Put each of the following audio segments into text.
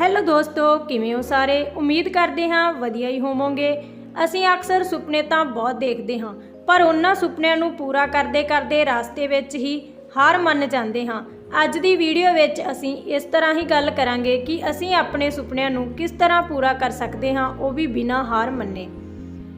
Hello ਦੋਸਤੋ, ਕਿਵੇਂ ਹੋ ਸਾਰੇ? ਉਮੀਦ ਕਰਦੇ ਹਾਂ ਵਧੀਆ ਹੀ ਹੋਵੋਗੇ। ਅਸੀਂ ਅਕਸਰ ਸੁਪਨੇ ਤਾਂ ਬਹੁਤ ਦੇਖਦੇ ਹਾਂ, ਪਰ ਉਹਨਾਂ ਸੁਪਨਿਆਂ ਨੂੰ ਪੂਰਾ ਕਰਦੇ ਕਰਦੇ ਰਸਤੇ ਵਿੱਚ ਹੀ ਹਾਰ ਮੰਨ ਜਾਂਦੇ ਹਾਂ। ਅੱਜ ਦੀ ਵੀਡੀਓ ਵਿੱਚ ਅਸੀਂ ਇਸ ਤਰ੍ਹਾਂ ਹੀ ਗੱਲ ਕਰਾਂਗੇ ਕਿ ਅਸੀਂ ਆਪਣੇ ਸੁਪਨਿਆਂ ਨੂੰ ਕਿਸ ਤਰ੍ਹਾਂ ਪੂਰਾ ਕਰ ਸਕਦੇ ਹਾਂ, ਉਹ ਵੀ ਬਿਨਾਂ ਹਾਰ ਮੰਨੇ।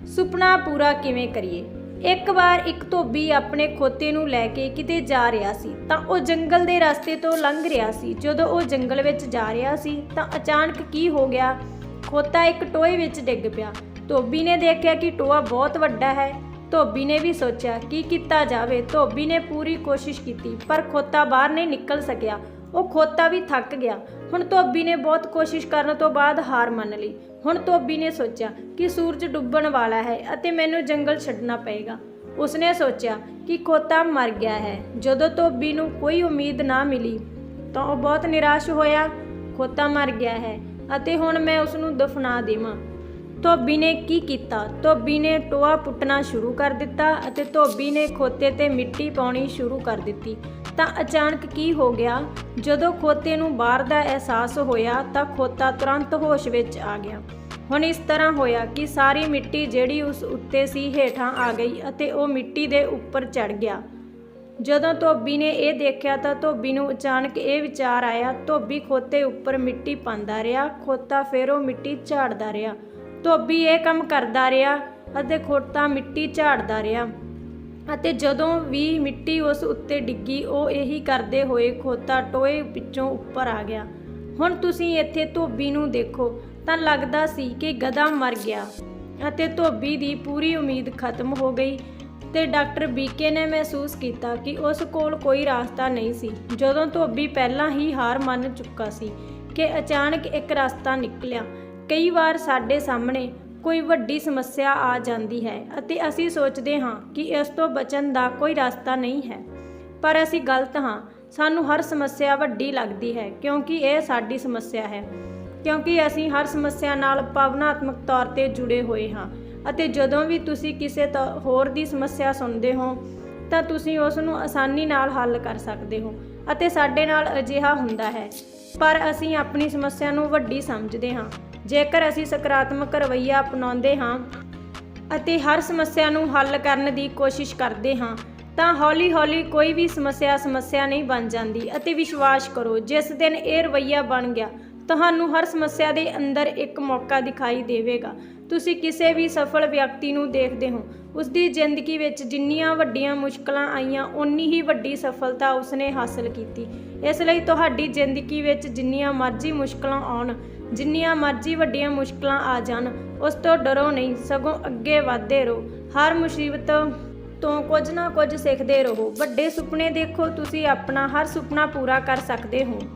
ਸੁਪਨਾ ਪੂਰਾ ਕਿਵੇਂ ਕਰੀਏ? ਇੱਕ ਵਾਰ ਇੱਕ ਧੋਬੀ ਆਪਣੇ ਖੋਤੇ ਨੂੰ ਲੈ ਕੇ ਕਿਤੇ ਜਾ ਰਿਹਾ ਸੀ, ਤਾਂ ਉਹ ਜੰਗਲ ਦੇ ਰਸਤੇ ਤੋਂ ਲੰਘ ਰਿਹਾ ਸੀ। ਜਦੋਂ ਉਹ ਜੰਗਲ ਵਿੱਚ ਜਾ ਰਿਹਾ ਸੀ, ਤਾਂ ਅਚਾਨਕ ਕੀ ਹੋ ਗਿਆ? ਖੋਤਾ ਇੱਕ ਟੋਏ ਵਿੱਚ ਡਿੱਗ ਪਿਆ। ਧੋਬੀ ਨੇ ਦੇਖਿਆ ਕਿ ਟੋਆ ਬਹੁਤ ਵੱਡਾ ਹੈ। ਧੋਬੀ ਨੇ ਵੀ ਸੋਚਿਆ, ਕੀ ਕੀਤਾ ਜਾਵੇ? ਧੋਬੀ ਨੇ ਪੂਰੀ ਕੋਸ਼ਿਸ਼ ਕੀਤੀ, ਪਰ ਖੋਤਾ ਬਾਹਰ ਨਹੀਂ ਨਿਕਲ ਸਕਿਆ। ਉਹ ਖੋਤਾ ਵੀ ਥੱਕ ਗਿਆ। ਹੁਣ ਧੋਬੀ ਨੇ ਬਹੁਤ ਕੋਸ਼ਿਸ਼ ਕਰਨ ਤੋਂ ਬਾਅਦ ਹਾਰ ਮੰਨ ਲਈ। ਹੁਣ ਧੋਬੀ ਨੇ ਸੋਚਿਆ ਕਿ ਸੂਰਜ ਡੁੱਬਣ ਵਾਲਾ ਹੈ ਅਤੇ ਮੈਨੂੰ ਜੰਗਲ ਛੱਡਣਾ ਪਏਗਾ। ਉਸਨੇ ਸੋਚਿਆ ਕਿ ਖੋਤਾ ਮਰ ਗਿਆ ਹੈ। ਜਦੋਂ ਧੋਬੀ ਨੂੰ ਕੋਈ ਉਮੀਦ ਨਾ ਮਿਲੀ ਤਾਂ ਉਹ ਬਹੁਤ ਨਿਰਾਸ਼ ਹੋਇਆ। ਖੋਤਾ ਮਰ ਗਿਆ ਹੈ ਅਤੇ ਹੁਣ ਮੈਂ ਉਸ ਨੂੰ ਦਫਨਾ ਦੇਵਾਂ। ਧੋਬੀ ਨੇ ਕੀ ਕੀਤਾ? ਧੋਬੀ ਨੇ ਟੋਆ ਪੁੱਟਣਾ ਸ਼ੁਰੂ ਕਰ ਦਿੱਤਾ ਅਤੇ ਧੋਬੀ ਨੇ ਖੋਤੇ ਤੇ ਮਿੱਟੀ ਪਾਉਣੀ ਸ਼ੁਰੂ ਕਰ ਦਿੱਤੀ। ਤਾਂ ਅਚਾਨਕ ਕੀ ਹੋ ਗਿਆ? ਜਦੋਂ ਖੋਤੇ ਨੂੰ ਬਾਹਰ ਦਾ ਅਹਿਸਾਸ ਹੋਇਆ ਤਾਂ ਖੋਤਾ ਤੁਰੰਤ ਹੋਸ਼ ਵਿੱਚ ਆ ਗਿਆ। ਹੁਣ ਇਸ ਤਰ੍ਹਾਂ ਹੋਇਆ ਕਿ ਸਾਰੀ ਮਿੱਟੀ ਜਿਹੜੀ ਉਸ ਉੱਤੇ ਸੀ ਹੇਠਾਂ ਆ ਗਈ ਅਤੇ ਉਹ ਮਿੱਟੀ ਦੇ ਉੱਪਰ ਚੜ ਗਿਆ। ਜਦੋਂ ਧੋਬੀ ਨੇ ਇਹ ਦੇਖਿਆ ਤਾਂ ਧੋਬੀ ਨੂੰ ਅਚਾਨਕ ਇਹ ਵਿਚਾਰ ਆਇਆ, ਧੋਬੀ ਖੋਤੇ ਉੱਪਰ ਮਿੱਟੀ ਪਾਉਂਦਾ ਰਿਹਾ, ਖੋਤਾ ਫਿਰ ਉਹ ਮਿੱਟੀ ਝਾੜਦਾ ਰਿਹਾ। ਧੋਬੀ ਇਹ ਕੰਮ ਕਰਦਾ ਰਿਹਾ ਅਤੇ ਖੋਤਾ ਮਿੱਟੀ ਝਾੜਦਾ ਰਿਹਾ। ਅਤੇ ਜਦੋਂ ਵੀ ਮਿੱਟੀ ਉਸ ਉੱਤੇ ਡਿੱਗੀ, ਉਹ ਇਹੀ ਕਰਦੇ ਹੋਏ ਖੋਤਾ ਟੋਏ ਵਿੱਚੋਂ ਉੱਪਰ ਆ ਗਿਆ। ਹੁਣ ਤੁਸੀਂ ਇੱਥੇ ਧੋਬੀ ਨੂੰ ਦੇਖੋ, ਤਾਂ ਲੱਗਦਾ ਸੀ ਕਿ ਗਧਾ ਮਰ ਗਿਆ। ਅਤੇ ਧੋਬੀ ਦੀ ਪੂਰੀ ਉਮੀਦ ਖਤਮ ਹੋ ਗਈ ਤੇ ਡਾਕਟਰ ਬੀਕੇ ਨੇ ਮਹਿਸੂਸ ਕੀਤਾ ਕਿ ਉਸ ਕੋਲ ਕੋਈ ਰਾਸਤਾ ਨਹੀਂ ਸੀ। ਜਦੋਂ ਧੋਬੀ ਪਹਿਲਾਂ ਹੀ ਹਾਰ ਮੰਨ ਚੁੱਕਾ ਸੀ ਕਿ ਅਚਾਨਕ ਇੱਕ ਰਸਤਾ ਨਿਕਲਿਆ ਕਈ ਵਾਰ ਸਾਡੇ ਸਾਹਮਣੇ ਕੋਈ ਵੱਡੀ ਸਮੱਸਿਆ ਆ ਜਾਂਦੀ ਹੈ ਅਤੇ ਅਸੀਂ ਸੋਚਦੇ ਹਾਂ ਕਿ ਇਸ ਤੋਂ ਬਚਣ ਦਾ ਕੋਈ ਰਸਤਾ ਨਹੀਂ ਹੈ। ਪਰ ਅਸੀਂ ਗਲਤ ਹਾਂ। ਸਾਨੂੰ ਹਰ ਸਮੱਸਿਆ ਵੱਡੀ ਲੱਗਦੀ ਹੈ ਕਿਉਂਕਿ ਇਹ ਸਾਡੀ ਸਮੱਸਿਆ ਹੈ। ਕਿਉਂਕਿ ਅਸੀਂ ਹਰ ਸਮੱਸਿਆ ਨਾਲ ਭਾਵਨਾਤਮਕ ਤੌਰ ਤੇ ਜੁੜੇ ਹੋਏ ਹਾਂ ਅਤੇ ਜਦੋਂ ਵੀ ਤੁਸੀਂ ਕਿਸੇ ਤੋਂ, ਹੋਰ ਦੀ ਸਮੱਸਿਆ ਸੁਣਦੇ ਹੋ, ਤਾਂ ਤੁਸੀਂ ਉਸ ਨੂੰ ਆਸਾਨੀ ਨਾਲ ਹੱਲ ਕਰ ਸਕਦੇ ਹੋ ਅਤੇ ਸਾਡੇ ਨਾਲ ਅਜਿਹਾ ਹੁੰਦਾ ਹੈ। ਪਰ ਅਸੀਂ ਆਪਣੀ ਸਮੱਸਿਆ ਨੂੰ ਵੱਡੀ ਸਮਝਦੇ ਹਾਂ ਜੇਕਰ ਅਸੀਂ ਸਕਾਰਾਤਮਕ ਰਵੱਈਆ ਅਪਣਾਉਂਦੇ ਹਾਂ ਅਤੇ ਹਰ ਸਮੱਸਿਆ ਨੂੰ ਹੱਲ ਕਰਨ ਦੀ ਕੋਸ਼ਿਸ਼ ਕਰਦੇ ਹਾਂ, ਤਾਂ ਹੌਲੀ-ਹੌਲੀ ਕੋਈ ਵੀ ਸਮੱਸਿਆ ਸਮੱਸਿਆ ਨਹੀਂ ਬਣ ਜਾਂਦੀ ਅਤੇ ਵਿਸ਼ਵਾਸ ਕਰੋ, ਜਿਸ ਦਿਨ ਇਹ ਰਵੱਈਆ ਬਣ ਗਿਆ, ਤੁਹਾਨੂੰ ਹਰ ਸਮੱਸਿਆ ਦੇ ਅੰਦਰ ਇੱਕ ਮੌਕਾ ਦਿਖਾਈ ਦੇਵੇਗਾ। ਤੁਸੀਂ ਕਿਸੇ ਵੀ ਸਫਲ ਵਿਅਕਤੀ ਨੂੰ ਦੇਖਦੇ ਹੋ। ਉਸ ਦੀ ਜ਼ਿੰਦਗੀ ਵਿੱਚ ਜਿੰਨੀਆਂ ਵੱਡੀਆਂ ਮੁਸ਼ਕਲਾਂ ਆਈਆਂ, ਓਨੀ ਹੀ ਵੱਡੀ ਸਫਲਤਾ ਉਸਨੇ ਹਾਸਲ ਕੀਤੀ। ਇਸ ਲਈ ਤੁਹਾਡੀ ਜ਼ਿੰਦਗੀ ਵਿੱਚ ਜਿੰਨੀਆਂ ਮਰਜ਼ੀ ਮੁਸ਼ਕਲਾਂ ਆਉਣ, ਜਿੰਨੀਆਂ ਮਰਜ਼ੀ ਵੱਡੀਆਂ ਮੁਸ਼ਕਲਾਂ ਆ ਜਾਣ, ਉਸ ਤੋਂ ਡਰੋ ਨਹੀਂ, ਸਗੋਂ ਅੱਗੇ ਵਧਦੇ ਰਹੋ। ਹਰ ਮੁਸੀਬਤ ਤੋਂ ਕੁਝ ਨਾ ਕੁਝ ਸਿੱਖਦੇ ਰਹੋ। ਵੱਡੇ ਸੁਪਨੇ ਦੇਖੋ, ਤੁਸੀਂ ਆਪਣਾ ਹਰ ਸੁਪਨਾ ਪੂਰਾ ਕਰ ਸਕਦੇ ਹੋ।